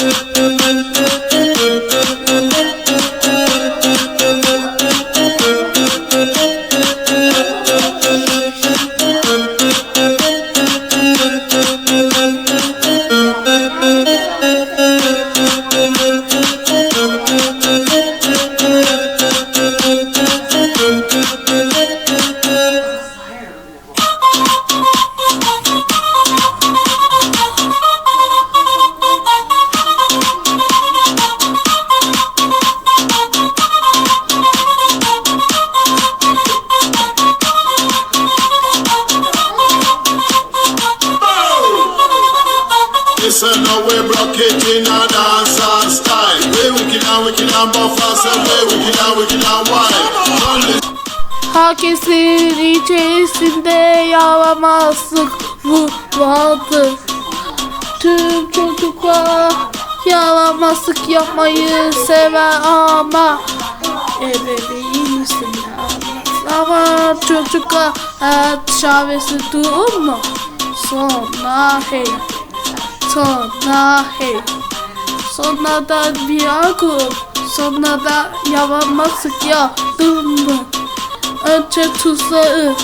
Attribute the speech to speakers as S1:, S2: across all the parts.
S1: Thank well now we block it in a dancehall style. We wicked and wicked and buff and say we wicked and wicked and wild.
S2: Herkesin içerisinde yalamazlık bu vardır. Tüm çocuklar yalamazlık yapmayı sever ama ebeveyn misin Ama çocuklar hayat şavesi durma. Sonra hey, sonra hey. Sonra da akıl, sonra da yalamazlık yaptın mı? Önce tuzlağı,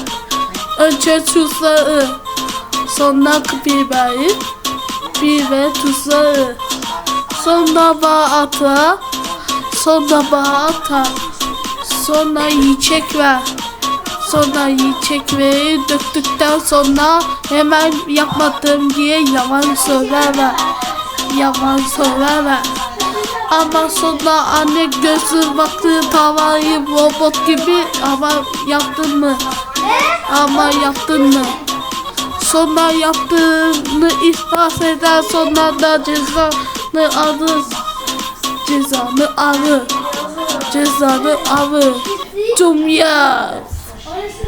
S2: önce tuzlağı, sonra biberi, biber tuzlağı, sonra baharatı, sonra baharatı, sonra yiyecek ver. Sonra yiyecek ve döktükten sonra hemen yapmadım diye yalan söyleme. Yalan söyleme. Ama sonra anne gözü baktı tavayı robot gibi ama yaptın mı? Ama yaptın mı? Sonra yaptığını ispat eder sonra da cezanı alır. Cezanı alır. Cezanı alır. 我也是